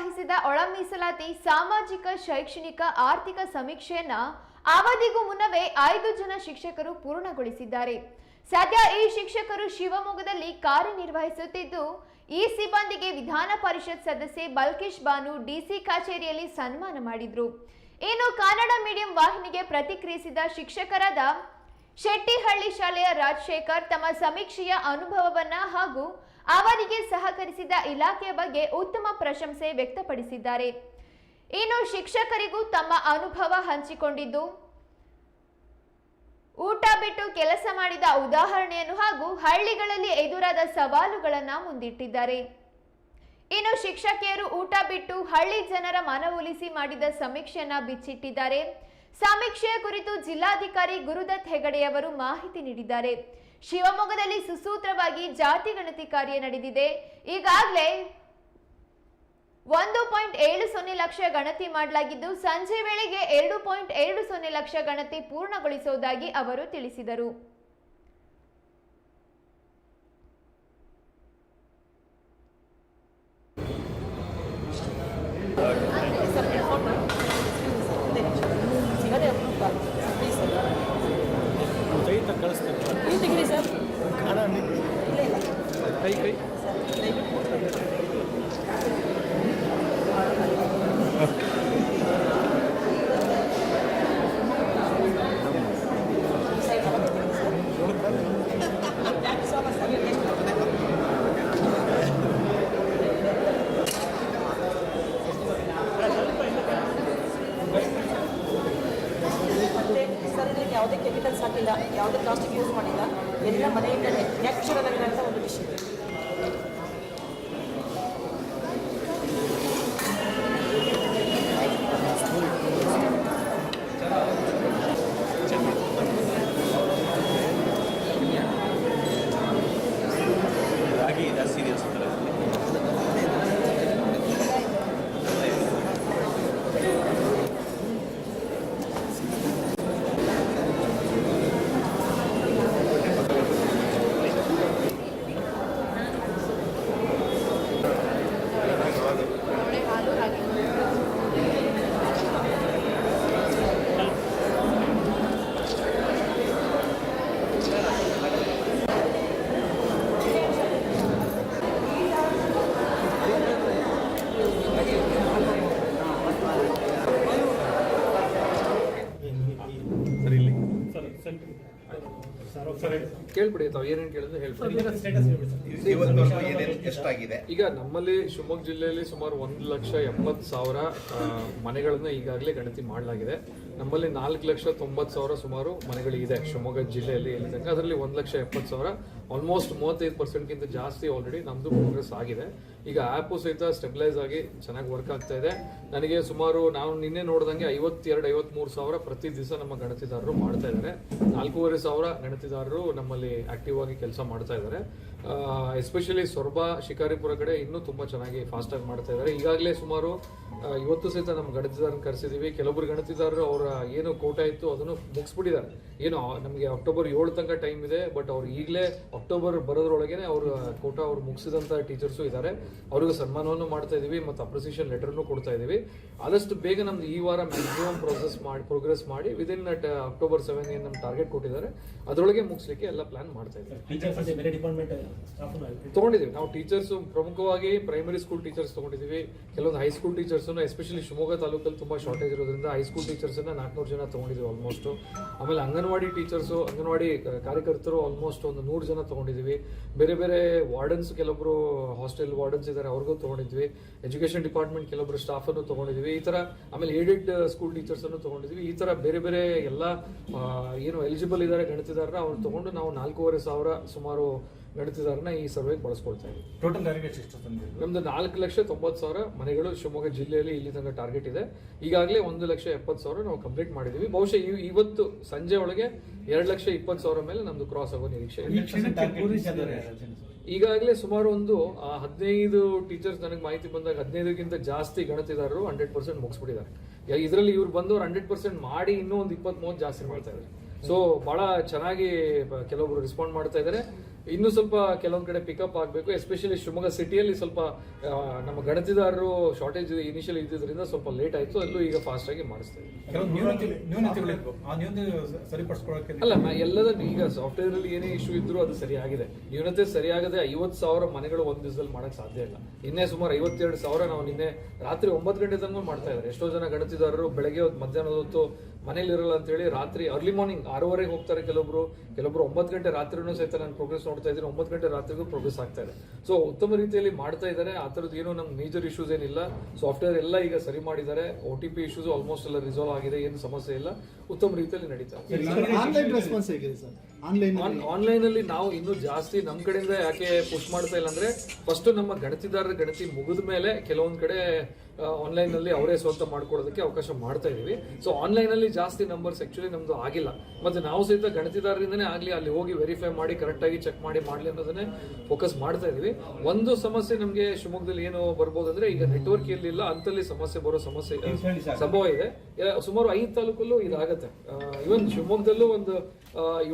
ನಿರ್ವಹಿಸಿದ ಒಳ ಮೀಸಲಾತಿ ಸಾಮಾಜಿಕ, ಶೈಕ್ಷಣಿಕ, ಆರ್ಥಿಕ ಸಮೀಕ್ಷೆಯನ್ನ ಅವಧಿಗೂ ಮುನ್ನವೇ ಐದು ಜನ ಶಿಕ್ಷಕರು ಪೂರ್ಣಗೊಳಿಸಿದ್ದಾರೆ. ಸದ್ಯ ಈ ಶಿಕ್ಷಕರು ಶಿವಮೊಗ್ಗದಲ್ಲಿ ಕಾರ್ಯನಿರ್ವಹಿಸುತ್ತಿದ್ದು ಈ ಸಿಬ್ಬಂದಿಗೆ ವಿಧಾನ ಪರಿಷತ್ ಸದಸ್ಯೆ ಬಲ್ಕೇಶ್ ಬಾನು ಡಿಸಿ ಕಚೇರಿಯಲ್ಲಿ ಸನ್ಮಾನ ಮಾಡಿದ್ರು. ಇನ್ನು ಕನ್ನಡ ಮೀಡಿಯಂ ವಾಹಿನಿಗೆ ಪ್ರತಿಕ್ರಿಯಿಸಿದ ಶಿಕ್ಷಕರಾದ ಶೆಟ್ಟಿಹಳ್ಳಿ ಶಾಲೆಯ ರಾಜಶೇಖರ್ ತಮ್ಮ ಸಮೀಕ್ಷೆಯ ಅನುಭವವನ್ನ ಹಾಗೂ ಅವರಿಗೆ ಸಹಕರಿಸಿದ ಇಲಾಖೆಯ ಬಗ್ಗೆ ಉತ್ತಮ ಪ್ರಶಂಸೆ ವ್ಯಕ್ತಪಡಿಸಿದ್ದಾರೆ. ಇನ್ನು ಶಿಕ್ಷಕರಿಗೂ ತಮ್ಮ ಅನುಭವ ಹಂಚಿಕೊಂಡಿದ್ದು, ಊಟ ಬಿಟ್ಟು ಕೆಲಸ ಮಾಡಿದ ಉದಾಹರಣೆಯನ್ನು ಹಾಗೂ ಹಳ್ಳಿಗಳಲ್ಲಿ ಎದುರಾದ ಸವಾಲುಗಳನ್ನು ಮುಂದಿಟ್ಟಿದ್ದಾರೆ. ಇನ್ನು ಶಿಕ್ಷಕಿಯರು ಊಟ ಬಿಟ್ಟು ಹಳ್ಳಿ ಜನರ ಮನವೊಲಿಸಿ ಮಾಡಿದ ಸಮೀಕ್ಷೆಯನ್ನ ಬಿಚ್ಚಿಟ್ಟಿದ್ದಾರೆ. ಸಮೀಕ್ಷೆಯ ಕುರಿತು ಜಿಲ್ಲಾಧಿಕಾರಿ ಗುರುದತ್ ಹೆಗಡೆಯವರು ಮಾಹಿತಿ ನೀಡಿದ್ದಾರೆ. ಶಿವಮೊಗ್ಗದಲ್ಲಿ ಸುಸೂತ್ರವಾಗಿ ಜಾತಿ ಗಣತಿ ಕಾರ್ಯ ನಡೆದಿದೆ. ಈಗಾಗಲೇ ಒಂದು ಪಾಯಿಂಟ್ ಏಳು ಸೊನ್ನೆ ಲಕ್ಷ ಗಣತಿ ಮಾಡಲಾಗಿದ್ದು, ಸಂಜೆ ವೇಳೆಗೆ ಎರಡು ಪಾಯಿಂಟ್ ಎರಡು ಸೊನ್ನೆ ಲಕ್ಷ ಗಣತಿ ಪೂರ್ಣಗೊಳಿಸುವುದಾಗಿ ಅವರು ತಿಳಿಸಿದರು ಸಿಗದೆ ಅಪರೂಪ ಪ್ಲೀಸ್ ಕೈ ತ ಕಳಿಸ್ತಾರೆ ನೀವು ತೆಗೀರಿ ಸರ್ ಕಾಣ ಇಲ್ಲ ಇಲ್ಲ ಕೈ ಕೈ ದಯವಿಟ್ಟು ಸೈಡ್ ತಗೊಂಡಿದ್ದೀನಿ sir thank you so much sir ಮತ್ತೆ ಸರ್ ಇದಕ್ಕೆ ಯಾವುದೇ ಕೆಮಿಕಲ್ಸ್ ಹಾಕಿಲ್ಲ ಯಾವುದೇ ಪ್ಲಾಸ್ಟಿಕ್ ಯೂಸ್ ಮಾಡಿಲ್ಲ ಎಲ್ಲ ಮನೆಯಿಂದಲೇ ನ್ಯಾಚುರಲ್ ಆಗಿರೋಂಥ ಒಂದು ವಿಷಯ ಜಾಸ್ತಿ ಇದೆ ಅನ್ಸುತ್ತಲ್ಲ ಸರಿ ಇಲ್ಲಿ ಕೇಳ್ಬಿಡಿ ತಾವು ಏನೇನು ಕೇಳಿದ್ರೆ ಹೇಳ್ಬಿಡಿ. ಎಷ್ಟಾಗಿದೆ ಈಗ ನಮ್ಮಲ್ಲಿ ಶಿವಮೊಗ್ಗ ಜಿಲ್ಲೆಯಲ್ಲಿ ಸುಮಾರು ಒಂದು ಲಕ್ಷ ಎಂಬತ್ತು ಸಾವಿರ ಆ, ಮನೆಗಳನ್ನ ಈಗಾಗಲೇ ಗಣತಿ ಮಾಡಲಾಗಿದೆ. ನಮ್ಮಲ್ಲಿ ನಾಲ್ಕು ಲಕ್ಷ ತೊಂಬತ್ತು ಸಾವಿರ ಸುಮಾರು ಮನೆಗಳಿದೆ ಶಿವಮೊಗ್ಗ ಜಿಲ್ಲೆಯಲ್ಲಿ ಹೇಳಿದಂಗೆ ಅದರಲ್ಲಿ ಒಂದು ಲಕ್ಷ ಎಪ್ಪತ್ತು ಸಾವಿರ ಆಲ್ಮೋಸ್ಟ್ ಮೂವತ್ತೈದು ಪರ್ಸೆಂಟ್ಗಿಂತ ಜಾಸ್ತಿ ಆಲ್ರೆಡಿ ನಮ್ಮದು ಪ್ರೋಗ್ರೆಸ್ ಆಗಿದೆ. ಈಗ ಆ್ಯಪು ಸಹಿತ ಸ್ಟೆಬಿಲೈಸ್ ಆಗಿ ಚೆನ್ನಾಗಿ ವರ್ಕ್ ಆಗ್ತಾ ಇದೆ. ನನಗೆ ಸುಮಾರು ನಾವು ನಿನ್ನೆ ನೋಡಿದಂಗೆ ಐವತ್ತೆರಡು ಐವತ್ತ್ಮೂರು ಸಾವಿರ ಪ್ರತಿ ದಿವಸ ನಮ್ಮ ಗಣತಿದಾರರು ಮಾಡ್ತಾ ಇದ್ದಾರೆ. ನಾಲ್ಕೂವರೆ ಸಾವಿರ ಗಣತಿದಾರರು ನಮ್ಮಲ್ಲಿ ಆಕ್ಟಿವ್ ಆಗಿ ಕೆಲಸ ಮಾಡ್ತಾ ಇದ್ದಾರೆ. ಎಸ್ಪೆಷಲಿ ಸೊರಬ, ಶಿಕಾರಿಪುರ ಕಡೆ ಇನ್ನೂ ತುಂಬ ಚೆನ್ನಾಗಿ ಫಾಸ್ಟಾಗಿ ಮಾಡ್ತಾ ಇದ್ದಾರೆ. ಈಗಾಗಲೇ ಸುಮಾರು ಇವತ್ತು ಸಹಿತ ನಮ್ಮ ಗಣತಿದಾರನ ಕರೆಸಿದೀವಿ. ಕೆಲವೊಬ್ಬರು ಗಣತಿದಾರರು ಅವರ ಏನು ಕೋಟ ಇತ್ತು ಅದನ್ನು ಮುಗಿಸ್ಬಿಟ್ಟಿದ್ದಾರೆ. ಏನು ನಮಗೆ ಅಕ್ಟೋಬರ್ ಏಳು ತನಕ ಟೈಮ್ ಇದೆ ಬಟ್ ಅವ್ರು ಈಗಲೇ ಅಕ್ಟೋಬರ್ ಬರೋದ್ರೊಳಗೇನೆ ಅವ್ರ ಕೋಟ ಅವ್ರು ಮುಗಿಸಿದಂಥ ಟೀಚರ್ಸು ಇದ್ದಾರೆ. ಅವ್ರಿಗೆ ಸನ್ಮಾನವನ್ನು ಮಾಡ್ತಾ ಇದ್ದೀವಿ ಮತ್ತು ಅಪ್ರಿಸಿಯೇಷನ್ ಲೆಟರ್ನು ಕೊಡ್ತಾ ಇದ್ದೀವಿ ಆದಷ್ಟು ಬೇಗ ನಮ್ದು ಈ ವಾರ ಮ್ಯಾಕ್ಸಿಮಮ್ ಪ್ರೋಸೆಸ್ ಮಾಡಿ ಪ್ರೋಗ್ರೆಸ್ ಮಾಡಿ ವಿದಿನ್ ಅಕ್ಟೋಬರ್ ಸೆವೆನ್ ಏನು ನಮ್ಮ ಟಾರ್ಗೆಟ್ ಕೊಟ್ಟಿದ್ದಾರೆ. ಅದರೊಳಗೆ ಮುಗಿಸ್ಲಿಕ್ಕೆ ಎಲ್ಲ ಪ್ಲಾನ್ ಮಾಡ್ತಾ ಇದ್ದೀವಿ ಸ್ಟಾಫ್ ತಗೊಂಡಿದ್ದೀವಿ. ನಾವು ಟೀಚರ್ಸು ಪ್ರಮುಖವಾಗಿ ಪ್ರೈಮರಿ ಸ್ಕೂಲ್ ಟೀಚರ್ಸ್ ತೊಗೊಂಡಿದ್ದೀವಿ. ಕೆಲವೊಂದು ಹೈಸ್ಕೂಲ್ ಟೀಚರ್ಸ್ ಎಸ್ಪೆಷಲಿ ಶಿವಮೊಗ್ಗ ತಾಲೂಕಲ್ಲಿ ತುಂಬ ಶಾರ್ಟೇಜ್ ಇರೋದ್ರಿಂದ ಹೈಸ್ಕೂಲ್ ಟೀಚರ್ಸ್ ನಾಲ್ಕುನೂರು ಜನ ತೊಗೊಂಡಿದ್ದೀವಿ ಆಲ್ಮೋಸ್ಟ್ ಆಮೇಲೆ ಅಂಗನವಾಡಿ ಟೀಚರ್ಸು ಅಂಗನವಾಡಿ ಕಾರ್ಯಕರ್ತರು ಆಲ್ಮೋಸ್ಟ್ ಒಂದು ನೂರು ಜನ ತೊಗೊಂಡಿದ್ದೀವಿ ಬೇರೆ ಬೇರೆ ವಾರ್ಡನ್ಸ್ ಕೆಲವೊಬ್ಬರು ಹಾಸ್ಟೆಲ್ ವಾರ್ಡನ್ಸ್ ಇದ್ದಾರೆ ಅವ್ರಿಗೂ ತಗೊಂಡಿದ್ವಿ. ಎಜುಕೇಷನ್ ಡಿಪಾರ್ಟ್ಮೆಂಟ್ ಕೆಲವೊಬ್ಬರು ಸ್ಟಾಫನ್ನು ತೊಗೊಂಡಿದ್ವಿ. ಈ ಥರ ಆಮೇಲೆ ಏಡೆಡ್ ಸ್ಕೂಲ್ ಟೀಚರ್ಸನ್ನು ತೊಗೊಂಡಿದ್ವಿ. ಈ ಥರ ಬೇರೆ ಬೇರೆ ಎಲ್ಲ ಏನು ಎಲಿಜಿಬಲ್ ಇದ್ದಾರೆ ಗಣಿತದಾರರ ಅವ್ರು ತೊಗೊಂಡು ನಾವು ನಾಲ್ಕೂವರೆ ಸಾವಿರ ಸುಮಾರು ಗಣಿತದಾರನ ಈ ಸರ್ವೆಗೆ ಬಳಸ್ಕೊಳ್ತಾ ಇದ್ದೀವಿ. ಟೋಟಲ್ ಟಾರ್ಗೆಟ್ ಎಷ್ಟು ತಂದಿದ್ರು ನಮ್ದು ನಾಲ್ಕು ಲಕ್ಷ ತೊಂಬತ್ತು ಸಾವಿರ ಮನೆಗಳು ಶಿವಮೊಗ್ಗ ಜಿಲ್ಲೆಯಲ್ಲಿ ಇಲ್ಲಿ ತನಕ ಟಾರ್ಗೆಟ್ ಇದೆ. ಈಗಾಗಲೇ ಒಂದು ಲಕ್ಷ ಎಪ್ಪತ್ತು ಸಾವಿರ ನಾವು ಕಂಪ್ಲೀಟ್ ಮಾಡಿದೀವಿ. ಬಹುಶಃ ಇವ್- ಇವತ್ತು ಸಂಜೆ ಒಳಗೆ ಎರಡು ಲಕ್ಷ ಇಪ್ಪತ್ತು ಸಾವಿರ ಮೇಲೆ ನಮ್ದು ಕ್ರಾಸ್ ಆಗೋ ನಿರೀಕ್ಷೆ ಇದೆ. ಈಗಾಗಲೇ ಸುಮಾರು ಒಂದು ಆ, ಹದಿನೈದು ಟೀಚರ್ಸ್ ನನಗೆ ಮಾಹಿತಿ ಬಂದಾಗ ಹದಿನೈದಕ್ಕಿಂತ ಜಾಸ್ತಿ ಗಣತಿದಾರರು ಹಂಡ್ರೆಡ್ ಪರ್ಸೆಂಟ್ ಮುಗಿಸ್ಬಿಟ್ಟಿದ್ದಾರೆ. ಇದರಲ್ಲಿ ಇವ್ರು ಬಂದವರು ಹಂಡ್ರೆಡ್ ಪರ್ಸೆಂಟ್ ಮಾಡಿ ಇನ್ನೂ ಒಂದು ಇಪ್ಪತ್ತ್ ಮೂವತ್ತು ಜಾಸ್ತಿ ಮಾಡ್ತಾ ಇದ್ದಾರೆ. ಸೊ ಬಹಳ ಚೆನ್ನಾಗಿ ಕೆಲವೊಬ್ರು ರೆಸ್ಪಾಂಡ್ ಮಾಡ್ತಾ ಇದ್ದಾರೆ. ಇನ್ನೂ ಸ್ವಲ್ಪ ಕೆಲವೊಂದ್ ಕಡೆ ಪಿಕಪ್ ಆಗಬೇಕು ಎಸ್ಪೆಷಲಿ ಶಿವಮೊಗ್ಗ ಸಿಟಿಯಲ್ಲಿ ಸ್ವಲ್ಪ ನಮ್ಮ ಗಣತಿದಾರರು ಶಾರ್ಟೇಜ್ ಇನಿಷಿಯಲ್ ಇದ್ದಿದ್ರಿಂದ ಸ್ವಲ್ಪ ಲೇಟ್ ಆಯ್ತು ಅಲ್ಲೂ ಈಗ ಫಾಸ್ಟ್ ಆಗಿ ಮಾಡಿಸ್ತಾ ಇದ್ದೀವಿ. ನ್ಯೂನತೆ ಆ ನ್ಯೂನತೆ ಸರಿಪಡಿಸ್ಕೊಳ್ಳೋಕೆ ಅಲ್ಲ ನಾ ಎಲ್ಲದ ಈಗ ಸಾಫ್ಟ್ವೇರ್ ಅಲ್ಲಿ ಏನೇ ಇಶ್ಯೂ ಇದ್ರು ಅದು ಸರಿಯಾಗಿದೆ. ನ್ಯೂನತೆ ಸರಿಯಾಗದೆ ಐವತ್ತು ಸಾವಿರ ಮನೆಗಳು ಒಂದ್ ದಿವಸದಲ್ಲಿ ಮಾಡಕ್ ಸಾಧ್ಯ ಇಲ್ಲ. ನಿನ್ನೆ ಸುಮಾರು ಐವತ್ತೆರಡು ಸಾವಿರ ನಾವು ನಿನ್ನೆ ರಾತ್ರಿ ಒಂಬತ್ತು ಗಂಟೆ ತನಕ ಮಾಡ್ತಾ ಇದ್ದಾರೆ. ಎಷ್ಟೋ ಜನ ಗಣತಿದಾರರು ಬೆಳಗ್ಗೆ ಹೊತ್ತು ಮಧ್ಯಾಹ್ನದ ಹೊತ್ತು ಮನೇಲಿ ಇರಲ್ಲ ಅಂತ ಹೇಳಿ ರಾತ್ರಿ ಅರ್ಲಿ ಮಾರ್ನಿಂಗ್ ಆರೂವರೆಗೆ ಹೋಗ್ತಾರೆ ಕೆಲವೊಬ್ರು. ಕೆಲವೊಬ್ರು ಒಂಬತ್ತು ಗಂಟೆ ರಾತ್ರಿನೂ ಸಹಿತ ನಾನು ಪ್ರೋಗ್ರೆಸ್ ನೋಡ್ತಾ ಇದ್ದೀನಿ. ಒಂಬತ್ತು ಗಂಟೆ ರಾತ್ರಿಗೂ ಪ್ರೋಗ್ರೆಸ್ ಆಗ್ತಾ ಇದೆ. ಸೊ ಉತ್ತಮ ರೀತಿಯಲ್ಲಿ ಮಾಡ್ತಾ ಇದ್ದಾರೆ. ಆ ಥರದ್ದು ಏನು ನಮ್ಗೆ ಮೇಜರ್ ಇಶ್ಯೂಸ್ ಏನಿಲ್ಲ. ಸಾಫ್ಟ್ವೇರ್ ಎಲ್ಲ ಈಗ ಸರಿ ಮಾಡಿದ್ದಾರೆ. O T P issues almost ಎಲ್ಲ ರಿಸಾಲ್ವ್ ಆಗಿದೆ. ಏನು ಸಮಸ್ಯೆ ಇಲ್ಲ. ಉತ್ತಮ ರೀತಿಯಲ್ಲಿ ನಡೀತಾ ಇದೆ. ಆನ್ಲೈನ್ ರೆಸ್ಪಾನ್ಸ್ ಹೇಗಿದೆ ಸರ್? ಆನ್ಲೈನ್ ಆನ್ಲೈನ್ ಅಲ್ಲಿ ನಾವು ಇನ್ನೂ ಜಾಸ್ತಿ ನಮ್ಮ ಕಡೆಯಿಂದ ಯಾಕೆ ಪುಷ್ ಮಾಡ್ತಾ ಇಲ್ಲ ಅಂದ್ರೆ ಫಸ್ಟ್ ನಮ್ಮ ಗಣತಿದಾರರ ಗಣತಿ ಮುಗಿದ ಮೇಲೆ ಕೆಲವೊಂದ್ ಕಡೆ ಆನ್ಲೈನ್ ಅಲ್ಲಿ ಅವರೇ ಸ್ವಂತ ಮಾಡ್ಕೊಳ್ಳೋದಕ್ಕೆ ಅವಕಾಶ ಮಾಡ್ತಾ ಇದೀವಿ ಸೊ ಆನ್ಲೈನ್ ಅಲ್ಲಿ ಜಾಸ್ತಿ ನಂಬರ್ಸ್ ಆಕ್ಚುಲಿ ನಮ್ದು ಆಗಿಲ್ಲ. ಮತ್ತೆ ನಾವು ಸಹಿತ ಗಣತಿದಾರರಿಂದನೇ ಆಗ್ಲಿ ಅಲ್ಲಿ ಹೋಗಿ ವೆರಿಫೈ ಮಾಡಿ ಕರೆಕ್ಟ್ ಆಗಿ ಚೆಕ್ ಮಾಡಿ ಮಾಡ್ಲಿ ಅನ್ನೋದನ್ನೇ ಫೋಕಸ್ ಮಾಡ್ತಾ ಇದೀವಿ ಒಂದು ಸಮಸ್ಯೆ ನಮಗೆ ಶಿವಮೊಗ್ಗದಲ್ಲಿ ಏನು ಬರ್ಬೋದು ಅಂದ್ರೆ ಈಗ ನೆಟ್ವರ್ಕ್ ಇರಲಿಲ್ಲ ಅಂತಲ್ಲಿ ಸಮಸ್ಯೆ ಬರೋ ಸಮಸ್ಯೆ ಸಂಭವ ಇದೆ. ಸುಮಾರು ಐದು ತಾಲೂಕಲ್ಲೂ ಇದಾಗತ್ತೆ. ಇವನ್ ಶಿವಮೊಗ್ಗದಲ್ಲೂ ಒಂದು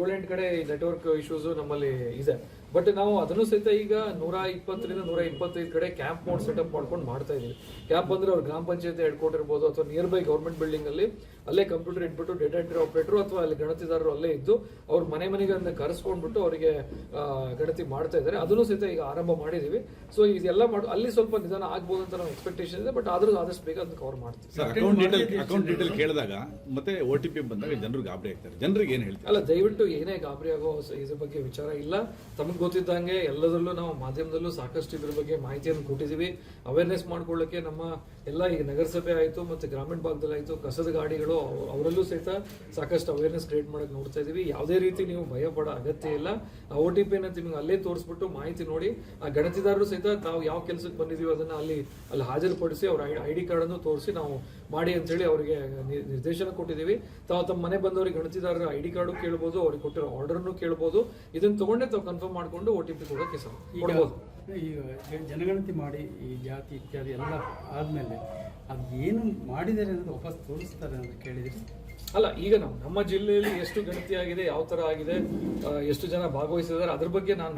ಏಳೆಂಟು ಕಡೆ ನೆಟ್ವರ್ಕ್ ಇಶ್ಯೂಸ್ ನಮ್ಮಲ್ಲಿ ಇದೆ. ಬಟ್ ನಾವು ಅದನ್ನು ಸಹಿತ ಈಗ ನೂರ ಇಪ್ಪತ್ತರಿಂದ ನೂರ ಇಪ್ಪತ್ತೈದು ಕಡೆ ಕ್ಯಾಂಪ್ ಮೋಡ್ ಸೆಟಪ್ ಮಾಡ್ಕೊಂಡು ಮಾಡ್ತಾ ಇದೀವಿ ಕ್ಯಾಂಪ್ ಅಂದ್ರೆ ಅವ್ರ ಗ್ರಾಮ ಪಂಚಾಯತ್ ಹೆಡ್ ಕ್ವಾರ್ಟರ್ ಇರ್ಬೋದು ಅಥವಾ ನಿಯರ್ ಬೈ ಗೌರ್ಮೆಂಟ್ ಬಿಲ್ಡಿಂಗ್ ಅಲ್ಲಿ ಅಲ್ಲೇ ಕಂಪ್ಯೂಟರ್ ಇಟ್ಬಿಟ್ಟು ಡೇಟಾ ಎಂಟ್ರಿ ಆಪರೇಟರ್ ಅಥವಾ ಅಲ್ಲಿ ಗಣತಿದಾರರು ಅಲ್ಲೇ ಇದ್ದು ಅವ್ರ ಮನೆ ಮನೆಗೆ ಅದನ್ನ ಕರೆಸ್ಕೊಂಡ್ಬಿಟ್ಟು ಅವರಿಗೆ ಗಣತಿ ಮಾಡ್ತಾ ಇದ್ದಾರೆ. ಅದನ್ನು ಸಹಿತ ಈಗ ಆರಂಭ ಮಾಡಿದೀವಿ ಸೊ ಇದೆಲ್ಲ ಮಾಡಿ ಅಲ್ಲಿ ಸ್ವಲ್ಪ ನಿಧಾನ ಆಗ್ಬೋದು ಅಂತ ನಾವು ಎಕ್ಸ್ಪೆಕ್ಟೇಷನ್ ಇದೆ ಬಟ್ ಆದ್ರೂ ಆದಷ್ಟು ಬೇಗ ಅದನ್ನ ಕವರ್ ಮಾಡ್ತೀವಿ. Sir account detail account detail ಕೇಳಿದಾಗ ಮತ್ತೆ ಒ ಟಿ ಪಿ ಬಂದಾಗ ಜನರು ಗಾಬರಿ ಆಗ್ತಾರೆ. ಜನರಿಗೆ ಏನು ಹೇಳ್ತಾರೆ? ಅಲ್ಲ ದಯವಿಟ್ಟು ಏನೇ ಗಾಬರಿ ಆಗೋ ಇದ್ರ ಬಗ್ಗೆ ವಿಚಾರ ಇಲ್ಲ. ತಮಗೆ ಗೊತ್ತಿದ್ದಂಗೆ ಎಲ್ಲದರಲ್ಲೂ ನಾವು ಮಾಧ್ಯಮದಲ್ಲೂ ಸಾಕಷ್ಟು ಇದ್ರ ಬಗ್ಗೆ ಮಾಹಿತಿಯನ್ನು ಕೊಟ್ಟಿದ್ದೀವಿ. ಅವೇರ್ನೆಸ್ ಮಾಡ್ಕೊಳ್ಳೋಕೆ ನಮ್ಮ ಎಲ್ಲ ಈಗ ನಗರಸಭೆ ಆಯಿತು ಮತ್ತು ಗ್ರಾಮೀಣ ಭಾಗದಲ್ಲಿ ಆಯಿತು, ಕಸದ ಗಾಡಿಗಳು ಅವರಲ್ಲೂ ಸಹಿತ ಸಾಕಷ್ಟು ಅವೇರ್ನೆಸ್ ಕ್ರಿಯೇಟ್ ಮಾಡೋಕ್ಕೆ ನೋಡ್ತಾ ಇದ್ದೀವಿ ಯಾವುದೇ ರೀತಿ ನೀವು ಭಯ ಪಡೋ ಅಗತ್ಯ ಇಲ್ಲ. ಆ ಒ ಟಿ ಪಿನ ನಿಮಗೆ ಅಲ್ಲೇ ತೋರಿಸ್ಬಿಟ್ಟು ಮಾಹಿತಿ ನೋಡಿ, ಆ ಗಣತಿದಾರರು ಸಹಿತ ತಾವು ಯಾವ ಕೆಲಸಕ್ಕೆ ಬಂದಿದೀವಿ ಅದನ್ನ ಅಲ್ಲಿ ಅಲ್ಲಿ ಹಾಜರುಪಡಿಸಿ ಅವ್ರ ಐ ಡಿ ಕಾರ್ಡನ್ನು ತೋರಿಸಿ ನಾವು ಮಾಡಿ ಅಂತೇಳಿ ಅವರಿಗೆ ನಿರ್ದೇಶನ ಕೊಟ್ಟಿದ್ದೀವಿ. ತಾವು ತಮ್ಮ ಮನೆ ಬಂದವರಿಗೆ ಗಣತಿದಾರರ ಐ ಡಿ ಕಾರ್ಡು ಕೇಳ್ಬೋದು, ಅವ್ರಿಗೆ ಕೊಟ್ಟಿರೋ ಆರ್ಡರ್ನು ಕೇಳ್ಬೋದು. ಇದನ್ನ ತಗೊಂಡೇ ತಾವು ಕನ್ಫರ್ಮ್ ಮಾಡಿಕೊಂಡು ಒ ಟಿ ಪಿ ಕೊಡೋಕೆ ಸರ್ ಕೊಡ್ಬೋದು. ಈಗ ಜನಗಣತಿ ಮಾಡಿ, ಈ ಜಾತಿ, ಇತ್ಯಾದಿ ಎಲ್ಲ ಆದಮೇಲೆ ಅದು ಏನು ಮಾಡಿದ್ದಾರೆ ಅನ್ನೋದು ವಾಪಸ್ ತೋರಿಸ್ತಾರೆ ಅಂತ ಕೇಳಿದ್ರೆ ಅಲ್ಲ ಈಗ ನಾವು ನಮ್ಮ ಜಿಲ್ಲೆಯಲ್ಲಿ ಎಷ್ಟು ಗಣತಿ ಆಗಿದೆ ಯಾವ ತರ ಆಗಿದೆ ಎಷ್ಟು ಜನ ಭಾಗವಹಿಸಿದ್ದಾರೆ ಅದ್ರ ಬಗ್ಗೆ ನಾನು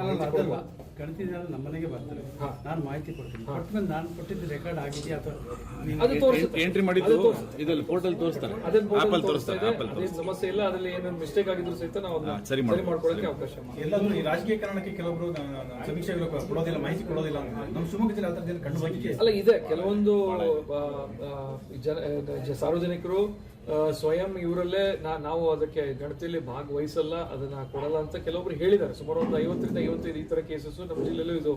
ಗಣತಿ ನಮ್ಮನೆಗೆ ಬರ್ತಾರೆ. ಹಾ. ನಾನು ಮಾಹಿತಿ ಕೊಡ್ತೀನಿ. ನಾನು ಕೊಟ್ಟಿದ್ದ ರೆಕಾರ್ಡ್ ಆಗಿದೆ ಅಥವಾ ಅದು ಎಂಟ್ರಿ ಮಾಡಿದ್ದು. ಇದ್ರಲ್ಲಿ ಪೋರ್ಟಲ್ ತೋರಿಸ್ತಾರೆ. ಆಪಲ್ ಆಪಲ್ ಸಮಸ್ಯೆ ಇಲ್ಲ. ಅದ್ರಲ್ಲಿ ಏನೇನು ಮಿಸ್ಟೇಕ್ ಆಗಿದ್ರು ಸಹಿತ ನಾವು ಸರಿ ಮಾಡ್ಕೊಳ್ಳೋಕೆ ಅವಕಾಶ ಎಲ್ಲಾದ್ರೂ ಈ ರಾಜಕೀಯ ಕಾರಣಕ್ಕೆ ಕೆಲವೊಬ್ರು ಸಮೀಕ್ಷೆಗಳು ಕೊಡೋದಿಲ್ಲ ಮಾಹಿತಿ ಕೊಡೋದಿಲ್ಲ ನಮ್ಮ ಶಿವಮೊಗ್ಗದಲ್ಲಿ ಆ ಥರದ್ದೇನು ಕಂಡು ಬಂದಿದೆ ಅಲ್ಲ ಇದೆ. ಕೆಲವೊಂದು ಜನ ಸಾರ್ವಜನಿಕರು ಸ್ವಯಂ ಇವರಲ್ಲೇ ನಾವು ಅದಕ್ಕೆ ಗಣತಿಯಲ್ಲಿ ಭಾಗವಹಿಸಲ್ಲ, ಅದನ್ನ ಕೊಡಲ್ಲ ಅಂತ ಕೆಲವೊಬ್ರು ಹೇಳಿದ್ದಾರೆ. ಸುಮಾರು ಒಂದು ಐವತ್ತರಿಂದ ಐವತ್ತೈದು ಈ ತರ ಕೇಸಸ್ ನಮ್ಮ ಜಿಲ್ಲೆಯಲ್ಲೂ ಇದು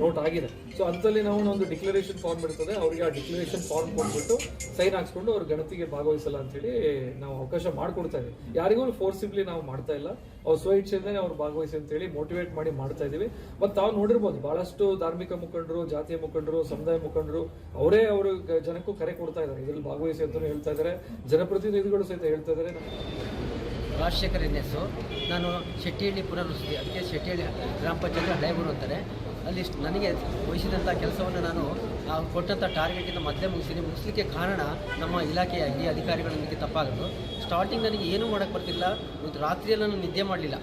ನೋಟ್ ಆಗಿದೆ. ಸೊ ಅಂತಲ್ಲಿ ನಾವು ಒಂದು ಡಿಕ್ಲರೇಷನ್ ಫಾರ್ಮ್ ಇರ್ತದೆ. ಅವರಿಗೆ ಆ ಡಿಕ್ಲರೇಷನ್ ಫಾರ್ಮ್ ಕೊಟ್ಬಿಟ್ಟು ಸೈನ್ ಹಾಕ್ಸ್ಕೊಂಡು ಅವ್ರ ಗಣತಿಗೆ ಭಾಗವಹಿಸಲ್ಲ ಅಂತೇಳಿ ನಾವು ಅವಕಾಶ ಮಾಡ್ಕೊಡ್ತಾ ಇದ್ದೀವಿ. ಯಾರಿಗೂ ಫೋರ್ಸಿಬ್ಲಿ ನಾವು ಮಾಡ್ತಾ ಇಲ್ಲ. ಅವ್ರು ಸ್ವ ಇಚ್ಛೆಯಿಂದನೇ ಅವ್ರು ಭಾಗವಹಿಸಿ ಅಂತೇಳಿ ಮೋಟಿವೇಟ್ ಮಾಡಿ ಮಾಡ್ತಾ ಇದೀವಿ ಮತ್ತು ತಾವು ನೋಡಿರ್ಬೋದು, ಬಹಳಷ್ಟು ಧಾರ್ಮಿಕ ಮುಖಂಡರು, ಜಾತಿಯ ಮುಖಂಡರು, ಸಮುದಾಯ ಮುಖಂಡರು, ಅವರೇ ಅವರು ಜನಕ್ಕೂ ಕರೆ ಕೊಡ್ತಾ ಇದ್ದಾರೆ. ಇದರಲ್ಲಿ ಭಾಗವಹಿಸಿ ಅಂತಲೂ ಹೇಳ್ತಾ ಇದ್ದಾರೆ. ಜನಪ್ರತಿನಿಧಿಗಳು ಸಹಿತ ಹೇಳ್ತಾ ಇದ್ದಾರೆ. ರಾಜಶೇಖರ್ ಎನ್ ಎಸ್ಸು ನಾನು ಶೆಟ್ಟಿಹಳ್ಳಿ ಪುನರ್ವಸತಿ, ಅದಕ್ಕೆ ಶೆಟ್ಟಿಹಳ್ಳಿ ಗ್ರಾಮ ಪಂಚಾಯತ್ ಹಳೆಗೂರು ಅಂತಾರೆ. ಅಲ್ಲಿ ನನಗೆ ವಹಿಸಿದಂಥ ಕೆಲಸವನ್ನು ನಾನು ಕೊಟ್ಟಂಥ ಟಾರ್ಗೆಟಿಂದ ಮೊದಲೇ ಮುಗಿಸಿದ್ದೀನಿ ಮುಗಿಸ್ಲಿಕ್ಕೆ ಕಾರಣ ನಮ್ಮ ಇಲಾಖೆಯ ಈ ಅಧಿಕಾರಿಗಳು ನನಗೆ ತಪ್ಪಾಗೋದು. ಸ್ಟಾರ್ಟಿಂಗ್ ನನಗೆ ಏನೂ ಮಾಡೋಕ್ಕೆ ಬರ್ತಿಲ್ಲ. ಇವತ್ತು ರಾತ್ರಿಯಲ್ಲಿ ನಾನು ನಿದ್ದೆ ಮಾಡಲಿಲ್ಲ.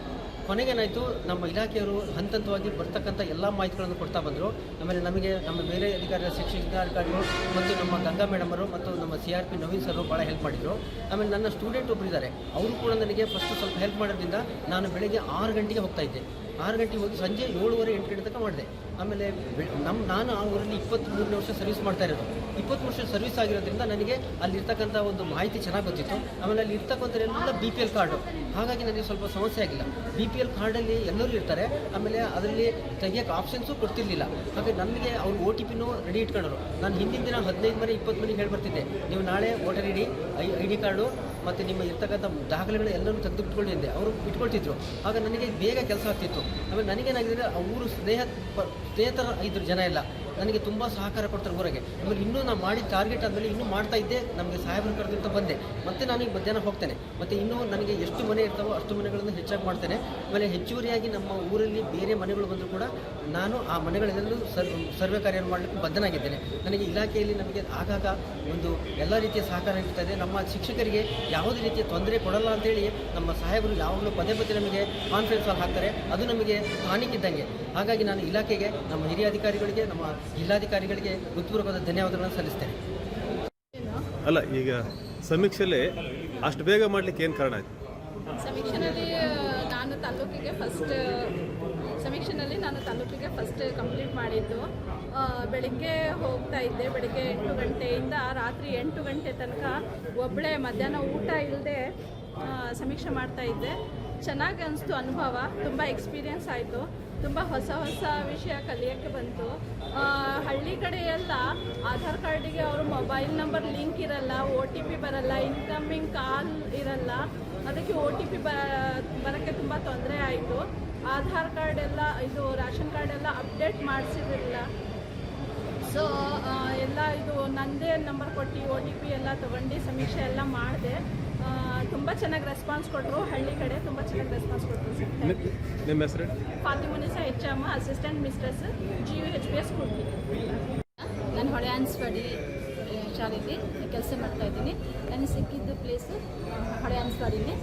ಕೊನೆಗೇನಾಯಿತು, ನಮ್ಮ ಇಲಾಖೆಯವರು ಹಂತ ಹಂತವಾಗಿ ಬರ್ತಕ್ಕಂಥ ಎಲ್ಲ ಮಾಹಿತಿಗಳನ್ನು ಕೊಡ್ತಾ ಬಂದರು. ಆಮೇಲೆ ನಮಗೆ ನಮ್ಮ ಬೇರೆ ಅಧಿಕಾರಿ ಶಿಕ್ಷಣಾಧಿಕಾರಿಗಳು ಮತ್ತು ನಮ್ಮ ಗಂಗಾ ಮೇಡಮರು ಮತ್ತು ನಮ್ಮ C R P Naveen sir ಭಾಳ ಹೆಲ್ಪ್ ಮಾಡಿದರು. ಆಮೇಲೆ ನನ್ನ ಸ್ಟೂಡೆಂಟ್ ಒಬ್ಬರು ಇದ್ದಾರೆ. ಅವರು ಕೂಡ ನನಗೆ ಫಸ್ಟ್ ಸ್ವಲ್ಪ ಹೆಲ್ಪ್ ಮಾಡೋದ್ರಿಂದ ನಾನು ಬೆಳಗ್ಗೆ ಆರು ಗಂಟೆಗೆ ಹೋಗ್ತಾ ಇದ್ದೆ. ಆರು ಗಂಟೆಗೆ ಹೋಗಿ ಸಂಜೆ ಏಳುವರೆ, ಎಂಟು ಗಂಟೆ ತನಕ ಮಾಡಿದೆ. ಆಮೇಲೆ ನಮ್ಮ ನಾನು ಆ ಊರಲ್ಲಿ ಇಪ್ಪತ್ತ್ಮೂರನೇ ವರ್ಷ ಸರ್ವಿಸ್ ಮಾಡ್ತಾ ಇರೋದು. ಇಪ್ಪತ್ತು ವರ್ಷ ಸರ್ವಿಸ್ ಆಗಿರೋದ್ರಿಂದ ನನಗೆ ಅಲ್ಲಿರ್ತಕ್ಕಂಥ ಒಂದು ಮಾಹಿತಿ ಚೆನ್ನಾಗಿ ಗೊತ್ತಿತ್ತು. ಆಮೇಲೆ ಅಲ್ಲಿ ಇರ್ತಕ್ಕಂಥವರೆಲ್ಲ ಬಿ ಪಿ ಎಲ್ ಕಾರ್ಡು ಹಾಗಾಗಿ ನನಗೆ ಸ್ವಲ್ಪ ಸಮಸ್ಯೆ ಆಗಿಲ್ಲ. ಬಿ ಪಿ ಎಲ್ ಕಾರ್ಡಲ್ಲಿ ಎಲ್ಲರೂ ಇರ್ತಾರೆ. ಆಮೇಲೆ ಅದರಲ್ಲಿ ತೆಗಿಯೋಕ್ಕೆ ಆಪ್ಷನ್ಸು ಕೊಡ್ತಿರ್ಲಿಲ್ಲ. ಹಾಗೆ ನನಗೆ ಅವ್ರು ಓ ಟಿ ಪಿನೂ ರೆಡಿ ಇಟ್ಕೊಂಡರು ನಾನು ಹಿಂದಿನ ದಿನ ಹದಿನೈದು ಮನೆ ಇಪ್ಪತ್ತು ಮನೆಗೆ ಹೇಳಿ ಬರ್ತಿದ್ದೆ ನೀವು ನಾಳೆ voter I D I D card ಮತ್ತು ನಿಮ್ಮ ಇರ್ತಕ್ಕಂಥ ದಾಖಲೆಗಳು ಎಲ್ಲರೂ ತೆಗೆದುಬಿಟ್ಕೊಳ್ಳಿ ಅಂದೆ ಅವರು ಇಟ್ಕೊಳ್ತಿದ್ರು. ಆಗ ನನಗೆ ಬೇಗ ಕೆಲಸ ಆಗ್ತಿತ್ತು. ಆಮೇಲೆ ನನಗೇನಾಗಿದೆ ಆ ಊರು ಸ್ನೇಹ ಸ್ನೇಹಿತರ ಇದ್ರು ಜನ ಎಲ್ಲ ನನಗೆ ತುಂಬ ಸಹಕಾರ ಕೊಡ್ತಾರೆ ಹೊರಗೆ ಆಮೇಲೆ ಇನ್ನೂ ನಾನು ಮಾಡಿ ಟಾರ್ಗೆಟ್ ಆದಮೇಲೆ ಇನ್ನೂ ಮಾಡ್ತಾ ಇದ್ದೆ, ನಮಗೆ ಸಾಹೇಬರು ಕರೆದಿರ್ತಾ ಬಂದೆ. ಮತ್ತೆ ನಾನು ಈಗ ಮಧ್ಯಾಹ್ನ ಹೋಗ್ತೇನೆ. ಮತ್ತು ಇನ್ನೂ ನನಗೆ ಎಷ್ಟು ಮನೆ ಇರ್ತಾವೋ ಅಷ್ಟು ಮನೆಗಳನ್ನು ಹೆಚ್ಚಾಗಿ ಮಾಡ್ತೇನೆ. ಆಮೇಲೆ ಹೆಚ್ಚುವರಿಯಾಗಿ ನಮ್ಮ ಊರಲ್ಲಿ ಬೇರೆ ಮನೆಗಳು ಬಂದರೂ ಕೂಡ ನಾನು ಆ ಮನೆಗಳೆಲ್ಲರೂ ಸರ್, ಸರ್ವೆ ಕಾರ್ಯವನ್ನು ಮಾಡಲಿಕ್ಕೆ ಬದ್ಧನಾಗಿದ್ದೇನೆ. ನನಗೆ ಇಲಾಖೆಯಲ್ಲಿ ನಮಗೆ ಆಗಾಗ ಒಂದು ಎಲ್ಲ ರೀತಿಯ ಸಹಕಾರ ನೀಡ್ತಾ ನಮ್ಮ ಶಿಕ್ಷಕರಿಗೆ ಯಾವುದೇ ರೀತಿಯ ತೊಂದರೆ ಕೊಡಲ್ಲ ಅಂತೇಳಿ ನಮ್ಮ ಸಾಹೇಬರು ಯಾವಾಗಲೂ ಪದೇ ಪದೇ ನಮಗೆ ಕಾನ್ಫರೆನ್ಸ್ ಅಲ್ಲಿ ಹಾಕ್ತಾರೆ. ಅದು ನಮಗೆ ಹಾನಿಕ್ಕಿದ್ದಂಗೆ. ಹಾಗಾಗಿ ನಾನು ಇಲಾಖೆಗೆ, ನಮ್ಮ ಹಿರಿಯ ಅಧಿಕಾರಿಗಳಿಗೆ, ನಮ್ಮ ಜಿಲ್ಲಾಧಿಕಾರಿಗಳಿಗೆ ಹೃತ್ಪೂರ್ವಕವಾದ ಧನ್ಯವಾದಗಳನ್ನು ಸಲ್ಲಿಸ್ತೇನೆ. ಅಲ್ಲ ಈಗ ಸಮೀಕ್ಷೆಯಲ್ಲಿ ಅಷ್ಟು ಬೇಗ ಮಾಡ್ಲಿಕ್ಕೆ ಏನು ಕಾರಣ ಆಯಿತು? ಸಮೀಕ್ಷೆನಲ್ಲಿ ನಾನು ತಾಲೂಕಿಗೆ ಫಸ್ಟ್ ಸಮೀಕ್ಷೆನಲ್ಲಿ ನಾನು ತಾಲೂಕಿಗೆ ಫಸ್ಟ್ ಕಂಪ್ಲೀಟ್ ಮಾಡಿದ್ದು. ಬೆಳಿಗ್ಗೆ ಹೋಗ್ತಾ ಇದ್ದೆ. ಬೆಳಿಗ್ಗೆ ಎಂಟು ಗಂಟೆಯಿಂದ ರಾತ್ರಿ ಎಂಟು ಗಂಟೆ ತನಕ ಒಬ್ಬಳೆ ಮಧ್ಯಾಹ್ನ ಊಟ ಇಲ್ಲದೆ ಸಮೀಕ್ಷೆ ಮಾಡ್ತಾ ಇದ್ದೆ. ಚೆನ್ನಾಗಿ ಅನಿಸ್ತು ಅನುಭವ. ತುಂಬ ಎಕ್ಸ್ಪೀರಿಯನ್ಸ್ ಆಯಿತು. ತುಂಬ ಹೊಸ ಹೊಸ ವಿಷಯ ಕಲಿಯೋಕ್ಕೆ ಬಂತು. ಹಳ್ಳಿ ಕಡೆ ಎಲ್ಲ ಆಧಾರ್ ಕಾರ್ಡಿಗೆ ಅವರು ಮೊಬೈಲ್ ನಂಬರ್ ಲಿಂಕ್ ಇರಲ್ಲ ಒ ಟಿ ಪಿ ಬರಲ್ಲ, ಇನ್ಕಮಿಂಗ್ ಕಾಲ್ ಇರಲ್ಲ, ಅದಕ್ಕೆ ಒ ಟಿ ಪಿ ಬರೋಕ್ಕೆ ತುಂಬ ತೊಂದರೆ ಆಯಿತು. ಆಧಾರ್ ಕಾರ್ಡ್ ಎಲ್ಲ ಇದು ರೇಷನ್ ಕಾರ್ಡ್ ಎಲ್ಲ ಅಪ್ಡೇಟ್ ಮಾಡಿಸಿರಲಿಲ್ಲ. ಸೊ ಎಲ್ಲ ಇದು ನನ್ನದೇ ನಂಬರ್ ಕೊಟ್ಟು ಒ ಟಿ ಪಿ ಎಲ್ಲ ತೊಗೊಂಡು ಸಮೀಕ್ಷೆ ಎಲ್ಲ ಮಾಡಿದೆ. ತುಂಬ ಚೆನ್ನಾಗಿ ರೆಸ್ಪಾನ್ಸ್ ಕೊಟ್ಟರು ಹಳ್ಳಿ ಕಡೆ ತುಂಬ ಚೆನ್ನಾಗಿ ರೆಸ್ಪಾನ್ಸ್ ಕೊಟ್ಟರು ಸರ್ ಥ್ಯಾಂಕ್ ಯು ನಿಮ್ಮ ಹೆಸರು? Fathimunnisa H M assistant mistress G U H P S ಕೊಡ್ತೀನಿ ನಾನು ಹೊಳೆ ಅನ್ಸ್ವಾಡಿ ಶಾಲೆಯಲ್ಲಿ ಕೆಲಸ ಮಾಡ್ತಾ ಇದ್ದೀನಿ. ನನಗೆ ಸಿಕ್ಕಿದ್ದು ಪ್ಲೇಸು ಹೊಳೆ ಅನ್ಸ್ವಾಡಿಲಿ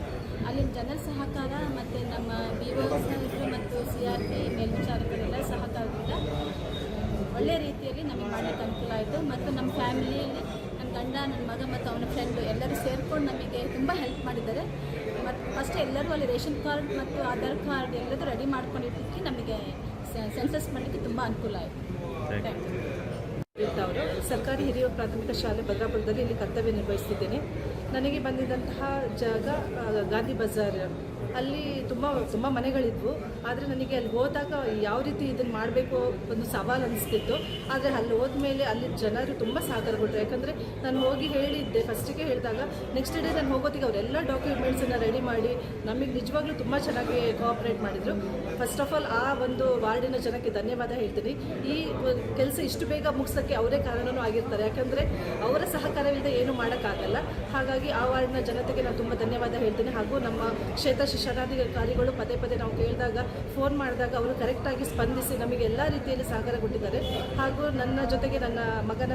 ಅಲ್ಲಿನ ಜನರ ಸಹಕಾರ ಮತ್ತು ನಮ್ಮ ಬಿ ಒ ಸಾಹೇಬರು ಮತ್ತು ಸಿ ಆರ್ ಪಿ ಮೇಲ್ವಿಚಾರಕರೆಲ್ಲ ಸಹಕಾರದಿಂದ ಒಳ್ಳೆಯ ರೀತಿಯಲ್ಲಿ ನಮಗೆ ಮಾಡಲಿಕ್ಕೆ ಅನುಕೂಲ ಆಯಿತು. ಮತ್ತು ನಮ್ಮ ಫ್ಯಾಮಿಲಿಯಲ್ಲಿ ಗಂಡ ನನ್ನ ಮಗ ಮತ್ತು ಅವನ ಫ್ರೆಂಡು ಎಲ್ಲರೂ ಸೇರಿಕೊಂಡು ನಮಗೆ ತುಂಬ ಹೆಲ್ಪ್ ಮಾಡಿದ್ದಾರೆ. ಮತ್ತು ಫಸ್ಟ್ ಎಲ್ಲರೂ ಅಲ್ಲಿ ರೇಷನ್ ಕಾರ್ಡ್ ಮತ್ತು ಆಧಾರ್ ಕಾರ್ಡ್ ಎಲ್ಲದೂ ರೆಡಿ ಮಾಡ್ಕೊಂಡಿದ್ದಕ್ಕೆ ನಮಗೆ ಸೆನ್ಸಸ್ ಮಾಡಲಿಕ್ಕೆ ತುಂಬ ಅನುಕೂಲ ಆಯಿತು. ಥ್ಯಾಂಕ್ ಯು ಅವರು ಸರ್ಕಾರಿ ಹಿರಿಯ ಪ್ರಾಥಮಿಕ ಶಾಲೆ ಭದ್ರಾಪುರದಲ್ಲಿ ಇಲ್ಲಿ ಕರ್ತವ್ಯ ನಿರ್ವಹಿಸ್ತಿದ್ದೇನೆ. ನನಗೆ ಬಂದಿದ್ದಂತಹ ಜಾಗ ಗಾಂಧಿ ಬಜಾರ್. ಅಲ್ಲಿ ತುಂಬ ತುಂಬ ಮನೆಗಳಿದ್ವು. ಆದರೆ ನನಗೆ ಅಲ್ಲಿ ಹೋದಾಗ ಯಾವ ರೀತಿ ಇದನ್ನು ಮಾಡಬೇಕು ಒಂದು ಸವಾಲು ಅನಿಸ್ತಿತ್ತು. ಆದರೆ ಅಲ್ಲಿ ಹೋದ್ಮೇಲೆ ಅಲ್ಲಿ ಜನರು ತುಂಬ ಸಹಕಾರ ಕೊಟ್ಟರು ಯಾಕಂದರೆ ನಾನು ಹೋಗಿ ಹೇಳಿದ್ದೆ ಫಸ್ಟಿಗೆ ಹೇಳಿದಾಗ ನೆಕ್ಸ್ಟ್ ಡೇ ನಾನು ಹೋಗೋದಿಗೆ ಅವರೆಲ್ಲ ಡಾಕ್ಯುಮೆಂಟ್ಸನ್ನು ರೆಡಿ ಮಾಡಿ ನಮಗೆ ನಿಜವಾಗ್ಲೂ ತುಂಬ ಚೆನ್ನಾಗಿ ಕೋಆಪ್ರೇಟ್ ಮಾಡಿದರು. ಫಸ್ಟ್ ಆಫ್ ಆಲ್ ಆ ಒಂದು ವಾರ್ಡಿನ ಜನಕ್ಕೆ ಧನ್ಯವಾದ ಹೇಳ್ತೀನಿ. ಈ ಕೆಲಸ ಇಷ್ಟು ಬೇಗ ಮುಗಿಸೋಕ್ಕೆ ಅವರೇ ಕಾರಣವೂ ಆಗಿರ್ತಾರೆ. ಯಾಕಂದರೆ ಅವರ ಸಹಕಾರವಿಲ್ಲದೆ ಏನು ಮಾಡೋಕ್ಕಾಗಲ್ಲ. ಹಾಗಾಗಿ ಆ ವಾರ್ಡ್ನ ಜನತೆಗೆ ನಾನು ತುಂಬ ಧನ್ಯವಾದ ಹೇಳ್ತೀನಿ. ಹಾಗೂ ನಮ್ಮ ಕ್ಷೇತ್ರ ಶಿಕ್ಷಣಾಧಿಕಾರಿಗಳು ಪದೇ ಪದೇ ನಾವು ಕೇಳಿದಾಗ ಫೋನ್ ಮಾಡಿದಾಗ ಅವರು ಕರೆಕ್ಟಾಗಿ ಸ್ಪಂದಿಸಿ ನಮಗೆ ಎಲ್ಲ ರೀತಿಯಲ್ಲಿ ಸಹಕಾರ ಕೊಟ್ಟಿದ್ದಾರೆ. ಹಾಗೂ ನನ್ನ ಜೊತೆಗೆ ನನ್ನ ಮಗನ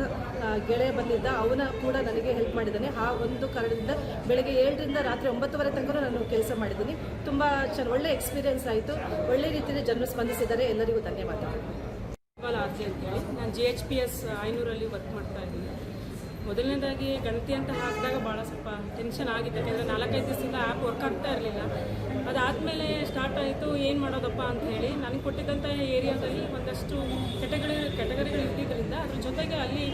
ಗೆಳೆಯ ಬಂದಿದ್ದ, ಅವನ ಕೂಡ ನನಗೆ ಹೆಲ್ಪ್ ಮಾಡಿದ್ದಾನೆ. ಆ ಒಂದು ಕಾರಣದಿಂದ ಬೆಳಗ್ಗೆ ಏಳರಿಂದ ರಾತ್ರಿ ಒಂಬತ್ತುವರೆ ತನಕ ನಾನು ಕೆಲಸ ಮಾಡಿದ್ದೀನಿ. ತುಂಬ ಚೆನ್ನ ಒಳ್ಳೆ ಎಕ್ಸ್ಪೀರಿಯನ್ಸ್ ಆಯಿತು. ಒಳ್ಳೆ ರೀತಿಯಲ್ಲಿ ಜನರು ಸ್ಪಂದಿಸಿದ್ದಾರೆ. ಎಲ್ಲರಿಗೂ ಧನ್ಯವಾದಗಳು. ಆರ್ಜಿ ಅಂತೇಳಿ. ನಾನು ಜಿ ಎಚ್ ಪಿ ಎಸ್ ಐನೂರಲ್ಲಿ ವರ್ಕ್ ಮಾಡ್ತಾ ಇದ್ದೀನಿ. ಮೊದಲನೇದಾಗಿ ಗಣತಿ ಅಂತ ಹಾಕಿದಾಗ ಭಾಳ ಸ್ವಲ್ಪ ಟೆನ್ಷನ್ ಆಗಿತ್ತು. ಯಾಕೆಂದರೆ ನಾಲ್ಕೈದು ದಿವಸದಿಂದ ಆ್ಯಪ್ ವರ್ಕ್ ಆಗ್ತಾ ಇರಲಿಲ್ಲ. ಅದಾದಮೇಲೆ ಸ್ಟಾರ್ಟ್ ಆಯಿತು, ಏನು ಮಾಡೋದಪ್ಪ ಅಂತ ಹೇಳಿ ನನಗೆ ಕೊಟ್ಟಿದ್ದಂಥ ಏರಿಯಾದಲ್ಲಿ ಒಂದಷ್ಟು ಕೆಟಗರಿ ಕೆಟಗರಿಗಳು ಇದ್ದಿದ್ದರಿಂದ ಅದ್ರ ಜೊತೆಗೆ ಅಲ್ಲಿ